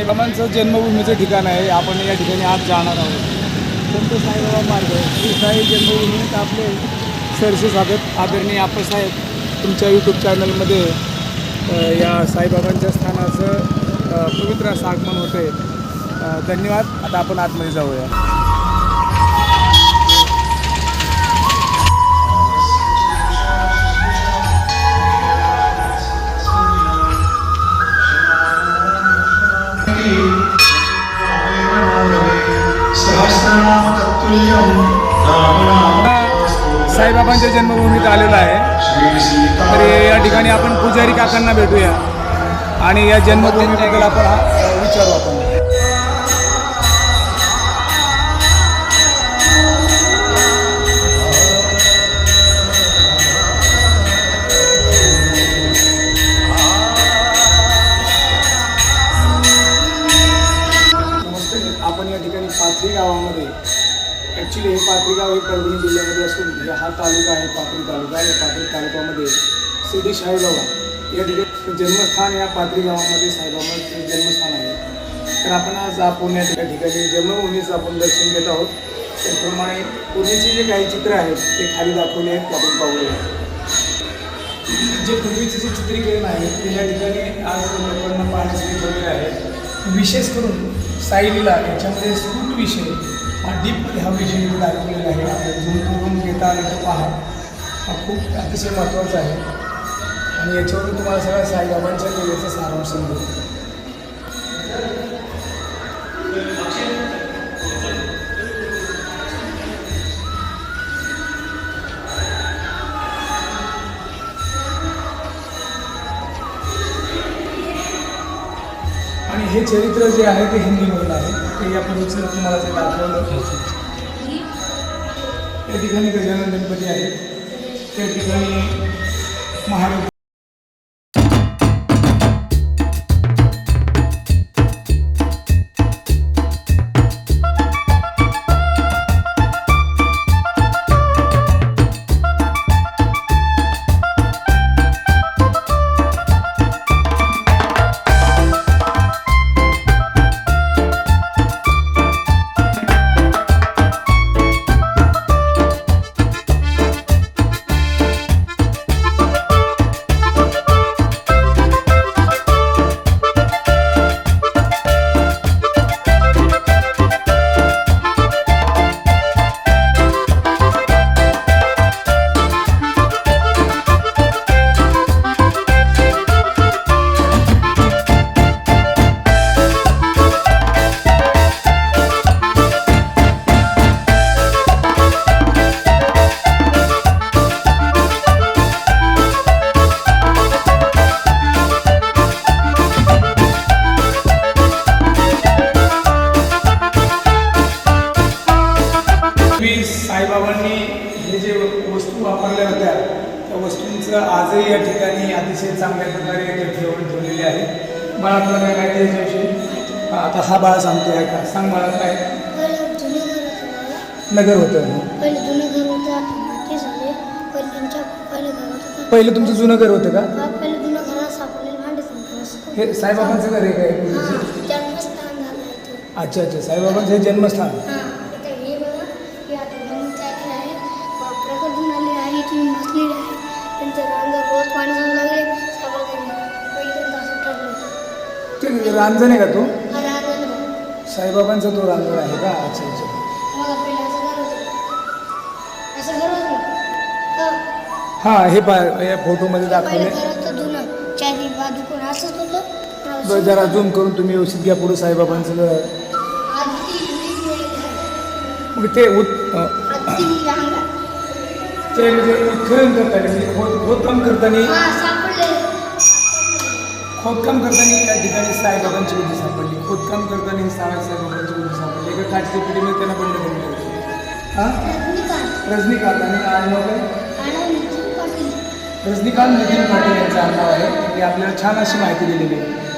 साईबाबांचं जन्मभूमीचं ठिकाण आहे. आपण या ठिकाणी आज जाणार आहोत. संत साईबाबा मार्ग श्री साई जन्मभूमीत आपले. सरसे साधत आदरणीय आप्पासाहेब तुमच्या यूट्यूब चॅनलमध्ये या साईबाबांच्या स्थानाचं पवित्र असं आगमन होतं धन्यवाद. आता आपण आतमध्ये जाऊया. साईबाबांच्या जन्मभूमीत आलेला आहे. तर या ठिकाणी आपण पुजारी काकांना भेटूया. आणि या जन्मभूमीबद्दल आपण हा, विचारू आपण. आपण या ठिकाणी पाथरी गावामध्ये ॲक्च्युली हे पाथरी गाव हे परभणी जिल्ह्यामध्ये असून म्हणजे हा तालुका आहे पाथरी तालुका या पाथरी तालुक्यामध्ये सिद्धी साईबाबा या ठिकाणी जन्मस्थान या पाथरी गावामध्ये साईबाबांचं जन्मस्थान आहे. तर आपण आज पुण्यात या ठिकाणी जन्मभूमीचं आपण दर्शन घेत आहोत. त्याप्रमाणे पूर्वीचे जे काही चित्र आहेत ते खाली दाखवले आहेत ते आपण पाहूया. जे पूर्वीचे जे चित्रीकरण आहे ते या ठिकाणी आज लोकांना पाहण्यासाठी ठेवले आहे विशेष करून साईलीला याच्यामध्ये स्फूट विषय हा डीपमध्ये हा विषय इथे दाखवलेला आहे. आपल्या झूम करून घेता आलं तो पहा. हा खूप अतिशय महत्त्वाचा आहे. आणि याच्यावरून तुम्हाला सगळ्या साईबाबांच्या लेण्याचा सारांश मिळतो हे चरित्र जे आहे ते हिंदीमधून आहे. ते या तुम्हाला ते दाखवलं. त्या ठिकाणी गजानन गणपती आहे त्या ठिकाणी महाराज आजही या ठिकाणी अतिशय चांगल्या प्रकारे ठेवून ठेवलेले आहे. बाळा तुला काय माहिती आहे याच्याविषयी हा, आता हा बाळा सांगतोय आहे का सांग मला काय? नगर होतं. पहिलं तुमचं जुनं घर होतं का? हे साईबाबांचं घर आहे काय अच्छा अच्छा. साईबाबांचं हे जन्मस्थान. बसलेली आहे त्यांचं रांगा रोज पाणी जाऊ लागले. सगळं त्यांनी पहिलं त्यांचं असं ठरलं होतं. ते रांजण आहे का तो? साईबाबांचा तो रांजण आहे का? अच्छा अच्छा. हां. हे पा या फोटोमध्ये दाखवले जरा झूम करून तुम्ही व्यवस्थित घ्या पुढे साईबाबांचं. मग ते उत ती म्हणजे उत्खनन करताना म्हणजे खोद खोदकाम करताना हा. खोदकाम करताना त्या ठिकाणी साईबाबांची बुद्धी सापडली. खोदकाम करताना साई साईबाबांची बुद्धी सापडली. एका काठच्या पिढीमध्ये त्यांना बंद करून ठेवली हां? रजनीकांत. आणि आडनाव काय. रजनीकांत नितीन पाटील यांचं आडनाव आहे. ते आपल्याला छान अशी माहिती दिलेली आहे.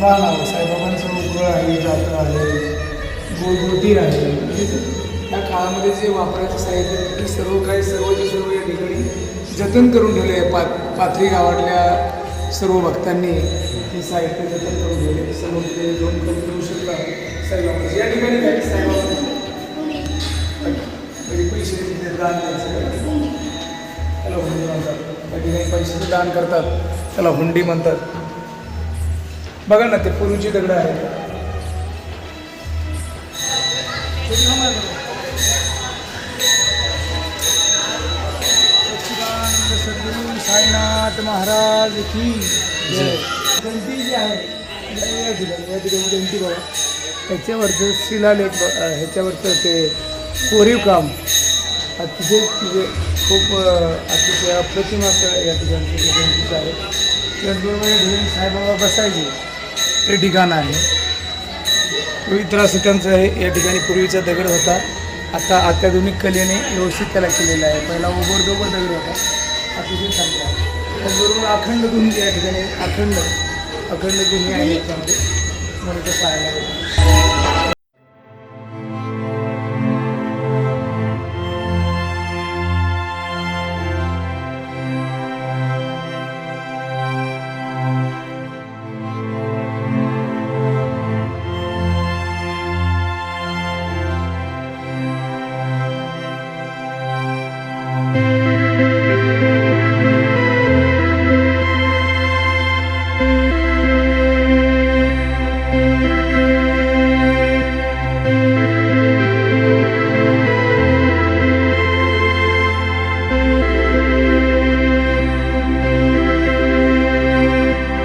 पहा ना साईबाबांचं उकळ आहे जातं आहे गोळगोटी आहे. म्हणजे त्या काळामध्ये जे वापरायचं साहित्य आहे ते सर्व काही सर्वचे सर्व या ठिकाणी जतन करून ठेवले आहे पा पाथरी गावातल्या सर्व भक्तांनी हे साहित्य जतन करून ठेवले सर्व तिथे दोन करून घेऊ शकता साईबाबांचे. या ठिकाणी काही साईबाबा कधी पैसे दान द्यायचं. त्याला हुंडी म्हणतात. त्या ठिकाणी पैशाचं दान करतात. त्याला हुंडी म्हणतात. बघा ना ते पूर्वीची दगड आहेत. सद्गुरू साईनाथ महाराज की जय. जयंती जी आहे जयंती बघा ह्याच्यावरचं शिलालेख ह्याच्यावरचं ते कोरीव काम अतिशय म्हणजे खूप अतिशय अप्रतिम असं या ठिकाणी जयंतीचं आहे. त्याचबरोबर साईबाबा बसायचे. ते ठिकाण आहे. पूर्वी असं त्यांचं आहे या ठिकाणी पूर्वीचा दगड होता. आता अत्याधुनिक कलेने व्यवस्थित त्याला केलेला आहे. पहिला ओबरदोबर दगड होता. अतिशय चांगला आहे. त्याचबरोबर अखंड धुनी या ठिकाणी अखंड अखंड धुनी आहे त्यामध्ये मला ते पाहायला